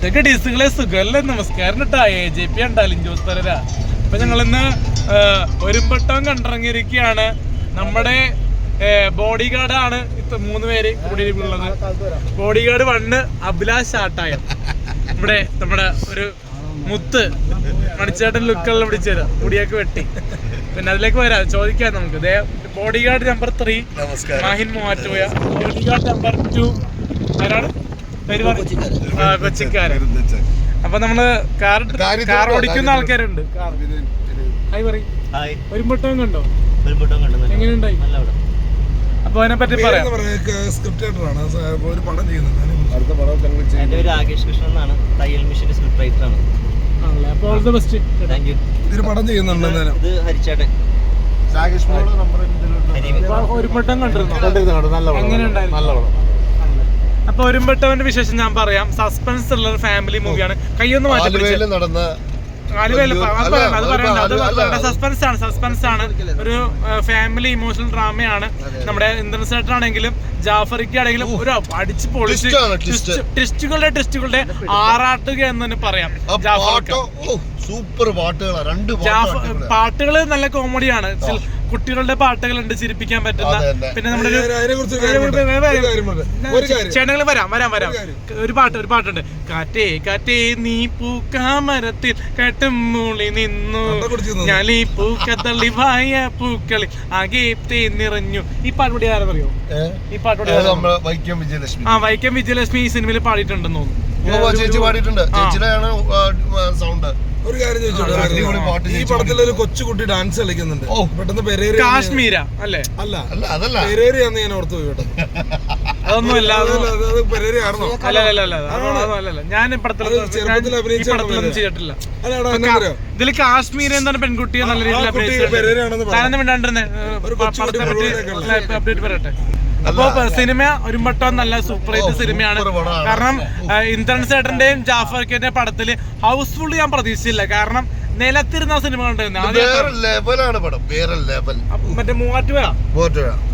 ഇതൊക്കെ ഡിസുകളെ സുഖമല്ലേ നമസ്കാരം കേട്ടാ എ ജെ പി ഉണ്ടാലും ജോസ് തരരാ അപ്പൊ ഞങ്ങളിന്ന് ഒരുമ്പട്ടം കണ്ടിറങ്ങിയിരിക്കുകയാണ്. നമ്മുടെ ബോഡി ഗാർഡ് ആണ് മൂന്ന് പേര് കൂടിയിരിക്കുന്നത്. ബോഡി ഗാർഡ് വണ്ണ് അഭിലാഷ് ആട്ടായ. ഇവിടെ നമ്മുടെ ഒരു മുത്ത് മണിച്ചേട്ടൻ ലുക്കെല്ലാം പിടിച്ചത് മുടിയൊക്കെ വെട്ടി. പിന്നെ അതിലേക്ക് വരാം. ചോദിക്കാം നമുക്ക്. Body guard number three Mahin Muvattupuzha. Body guard number two ആരാണ്? കൊച്ചിക്കാരൻ അപ്പൊ നമ്മൾ കാർ കാർ ഓടിക്കുന്ന ആൾക്കാരുണ്ട്. ഹായ് പറയും. കണ്ടോ? നല്ല എങ്ങനെയുണ്ടായി നല്ല അപ്പൊ അതിനെ പറ്റി പറയാം. സ്ക്രിപ്റ്റ് റൈറ്ററാണ് ഒരു പടം അടുത്ത പടം ഞങ്ങൾ എന്റെ പേര് രാകേഷ് കൃഷ്ണൻ എന്നാണ്. തയ്യൽ മിഷന്റെ script റൈറ്ററാണ് all the best thank you ഇതൊരു പടം ചെയ്യുന്നുണ്ട് എന്തായാലും. ഇത് ഹരിച്ചേട്ടൻ. ഒരു മുട്ടം കണ്ടിരുന്നു? എങ്ങനെയുണ്ടായിരുന്നു അപ്പൊ ഒരുമ്പട്ടവന്റെ വിശേഷം ഞാൻ പറയാം. സസ്പെൻസ് ഉള്ള ഫാമിലി മൂവിയാണ് കയ്യൊന്ന് മാറ്റി. നടന്ന. സസ്പെൻസ് ആണ് സസ്പെൻസ് ആണ്. ഒരു ഫാമിലി ഇമോഷണൽ ഡ്രാമയാണ് നമ്മുടെ ഇന്ദ്രൻ ആണെങ്കിലും ജാഫറിക്ക് ആണെങ്കിലും ഒരു അടിച്ച് പൊളിച്ച് ട്വിസ്റ്റുകളുടെ ട്വിസ്റ്റുകളുടെ ആറാട്ടുക എന്ന് തന്നെ പറയാം ജാഫർക്ക് സൂപ്പർ പാട്ടുകളാണ് രണ്ട് പാട്ടുകൾ നല്ല കോമഡിയാണ്. കുട്ടികളുടെ പാട്ടുകളുണ്ട് ചിരിപ്പിക്കാൻ പറ്റുന്ന. പിന്നെ നമ്മുടെ പറയാം. ചേട്ടങ്ങൾ വരാം വരാം വരാം. ഒരു പാട്ട് ഒരു പാട്ടുണ്ട്. കാറ്റേ കാറ്റേ നീ പൂക്കാമരത്തിൽ കട്ടുമുളി മൂളി നിന്നു. കണ്ട നിന്നു. ഞാൻ ഈ പൂക്കത്തള്ളി വായ പൂക്കളി ആകെ തേ നിറഞ്ഞു. ഈ പാട്ട് കൂടി ആരെന്നറിയോ ഈ പാട്ട് കൂടി വൈക്കം വിജയലക്ഷ്മി. ആ വൈക്കം വിജയലക്ഷ്മി ഈ സിനിമയിൽ പാടിയിട്ടുണ്ടെന്ന് ഓ, തോന്നുന്നു ചേച്ചി പാടിയിട്ടുണ്ട്. ചേച്ചിയുടെ സൗണ്ട്. ഒരു കാര്യം ചോദിച്ചോട്ടെ? ഈ പടത്തിൽ ഒരു കൊച്ചുകുട്ടി ഡാൻസ് കളിക്കുന്നുണ്ട്. ഓ. പെട്ടെന്ന് പെരേര കാശ്മീര അല്ലേ? അല്ല. അല്ല അതല്ല. പെരേരയാന്ന് ഞാൻ ഓർത്തു പോയി കേട്ടോ. അതൊന്നും അല്ല അത് അല്ല അല്ല അല്ല ഞാൻ പടത്തിൽ ചെറുപ്പത്തിൽ ചെയ്തിട്ടില്ല. ഇതിൽ കാശ്മീർ എന്താണ് പെൺകുട്ടിയെ നല്ല രീതിയിൽ അപ്ഡേറ്റ് പറയട്ടെ. അപ്പൊ സിനിമ ഒരുമ്പട്ടം നല്ല സൂപ്പർ ഹിറ്റ് സിനിമയാണ്. കാരണം ഇന്ദ്രൻ സേട്ടന്റെയും ജാഫർക്കിന്റെയും പടത്തിൽ ഹൗസ്ഫുൾ ഞാൻ പ്രതീക്ഷിച്ചില്ല. കാരണം നിലത്തിരുന്ന സിനിമ മറ്റേ മൂവാറ്റുപുഴ?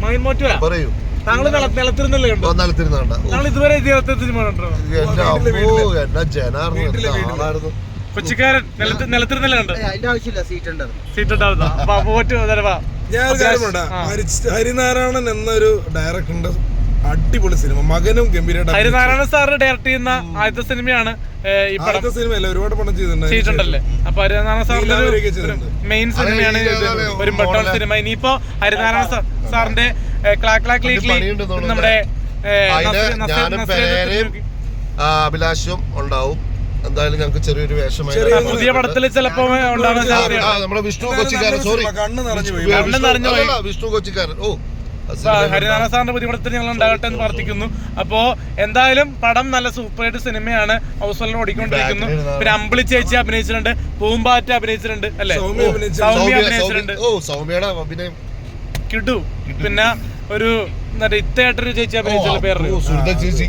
മൈൻ മൂവാറ്റുപുഴ? പറയൂ. താങ്കൾ നിലത്തിരുന്നല്ലേ കണ്ടോ താങ്കൾ ഇതുവരെ ജീവിതത്തിൽ സിനിമ കണ്ടോ കൊച്ചിക്കാരൻ നിലത്തിരുന്നല്ലേ കണ്ടോ അതിന്റെ ആവശ്യമില്ല. സീറ്റ് ഉണ്ടായിരുന്നു. സീറ്റ് അപ്പൊ വാ ഞാൻ ഹരിനാരായണൻ എന്നൊരു ഡയറക്ടറിന്റെ അടിപൊളി സിനിമ മകനും ഗംഭീരമായിട്ട് ഹരിനാരായണൻ സാറ് ഡയറക്ട് ചെയ്യുന്ന ആദ്യത്തെ സിനിമയാണ് ഈ പടത്തെ ആദ്യത്തെ സിനിമയല്ല ഒരുപാട് പടം ചെയ്തിട്ടുണ്ട്. ചെയ്തിട്ടുണ്ടല്ലേ? അപ്പൊ ഹരിനാരായണ സാറിന്റെ മെയിൻ സിനിമയാണ് ഒരു ബട്ടൺ. സിനിമ ഇനിയിപ്പോ ഹരിനാരായണ സാറിന്റെ ക്ലാ ക്ലാ ക്ലീക്ലി തോന്നുന്നു. നമ്മുടെ അഭിലാഷും ഉണ്ടാവും. എന്തായാലും ഞങ്ങൾക്ക് ചെറിയൊരു വേഷമായി പുതിയ പടത്തിൽ ചിലപ്പോ നമ്മുടെ വിഷ്ണു കൊച്ചിക്കാരൻ സോറി. വിഷ്ണു- കൊച്ചിക്കാരൻ. ഓ ഹരിനാരായണ സാറിന്റെ പുതിയ പടത്തിൽ ഞങ്ങൾ ഉണ്ടാകട്ടെ എന്ന് പ്രാർത്ഥിക്കുന്നു. അപ്പോ എന്തായാലും പടം നല്ല സൂപ്പർ ആയിട്ട് സിനിമയാണ്. ഹൗസ് ഹോളിൽ ഓടിക്കൊണ്ടിരിക്കുന്നു പിന്നെ അമ്പിളി ചേച്ചി അഭിനയിച്ചിട്ടുണ്ട്. പൂമ്പാറ്റ അഭിനയിച്ചിട്ടുണ്ട് അല്ലെ? സൗമ്യ അഭിനയിച്ച- സൗമ്യ സൗമ്യ- അഭിനയിച്ചിട്ടുണ്ട്. ഓ സൗമ്യയുടെ അഭിനയം കിടു. പിന്നെ ഒരു ഇത്തയായിട്ടൊരു ചേച്ചി അഭിനയിച്ചുള്ള പേര് ചേച്ചി.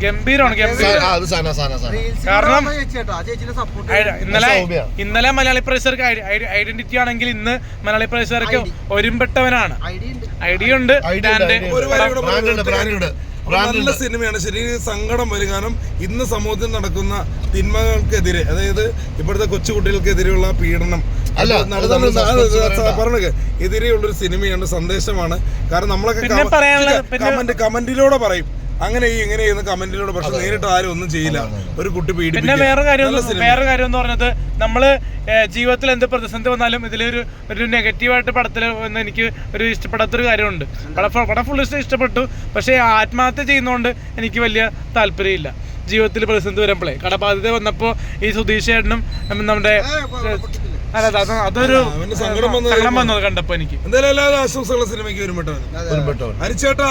ഗംഭീരമാണ് സ- ആ, സാന സാന സാന. കാരണം ഇന്നലെ. ഇന്നലെ മലയാളി പ്രേക്ഷകർക്ക് ഐഡന്റിറ്റി ആണെങ്കിൽ ഇന്ന് മലയാളി പ്രേക്ഷകർക്ക് ഒരുമ്പെട്ടവനാണ്. ഐഡിയ ഉണ്ട്. ബ്രാൻഡ് നല്ല സിനിമയാണ്. ശരിക്കും സങ്കടം വരും. കാരണം ഇന്ന് സമൂഹത്തിൽ നടക്കുന്ന തിന്മകൾക്കെതിരെ അതായത് ഇപ്പോഴത്തെ കൊച്ചുകുട്ടികൾക്കെതിരെയുള്ള പീഡനം. അല്ല, പറഞ്ഞത് എതിരെയുള്ളൊരു സിനിമയാണ് സന്ദേശമാണ്. കാരണം നമ്മളൊക്കെ കമന്റ് കമന്റിലൂടെ പറയും. അങ്ങനെ ഈ ഇങ്ങനെ ചെയ്യുന്ന കമന്റിലൂടെ പക്ഷെ നേരിട്ട് ആരും ഒന്നും ചെയ്യില്ല. ഒരു കുട്ടി പിന്നെ. വേറെ കാര്യം വേറെ കാര്യം എന്ന് പറഞ്ഞത് നമ്മൾ ജീവിതത്തിൽ എന്ത് പ്രതിസന്ധി വന്നാലും ഇതിലൊരു ഒരു നെഗറ്റീവായിട്ട് പടത്തിൽ എന്ന് എനിക്ക് ഒരു ഇഷ്ടപ്പെടാത്തൊരു കാര്യമുണ്ട്. പടം ഫുൾ ഇഷ്ടപ്പെട്ടു. പക്ഷേ ആത്മഹത്യ ചെയ്യുന്നതുകൊണ്ട് എനിക്ക് വലിയ താല്പര്യമില്ല. ജീവിതത്തിൽ പ്രതിസന്ധി വരുമ്പോഴേ. കടബാധ്യത വന്നപ്പോൾ ഈ സുധീഷ് ചേട്ടനും നമ്മുടെ അല്ല അത് അതൊരു സങ്കടം വന്നത് കണ്ടപ്പോ എനിക്ക്. എന്തായാലും എല്ലാ ആശംസകളും സിനിമയ്ക്ക് വരുമ്പോട്ടോ. ഹരിച്ചേട്ടാ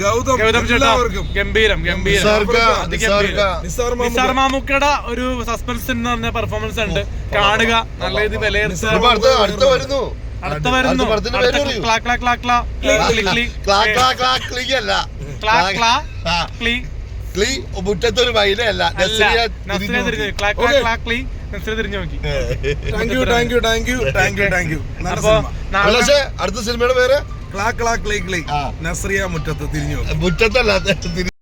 ഗൗതം ഗൗതം ചേട്ടാ എല്ലാവർക്കും. ഗംഭീരം ഗംഭീരം. നിസാർക്ക. നിസാർക്ക. നിസാർ മാമുക്ക. നിസാർ മാമുക്കയുടെ ഒരു സസ്പെൻസ് എന്ന് പറഞ്ഞ പെർഫോമൻസ് ഉണ്ട്. കാണുക നല്ല രീതിയിൽ വിലയിരുത്തുക. ഇപ്പൊ അടുത്ത അടുത്ത വരുന്നു. അടുത്ത വരുന്നു. അടുത്ത പടത്തിന്റെ അടുത്ത പേര് പറയൂ. ക്ലാ ക്ലാ ക്ലാ. ക്ലാ ക്ലീ ക്ലീ ക്ലീ. ക്ലാ, ക്ലാ, ക്ലാ, ക്ലീ അല്ല. ക്ലാ ക്ലാ ആ, ക്ലീ. ക്ലീ മുറ്റത്തൊരു മൈനയല്ല അല്ല നസ്രിയ തിരിഞ്ഞു ക്ലാ ക്ലാ. തിരിഞ്ഞു നോക്കി. Thank you thank you thank you thank you thank you പക്ഷേ അടുത്ത സിനിമയുടെ പേര്? ക്ലാ ക്ലാ ക്ലേ ക്ലേ. നസ്രിയ മുറ്റത്ത് തിരിഞ്ഞു നോക്കി. മുറ്റത്തല്ല തിരി-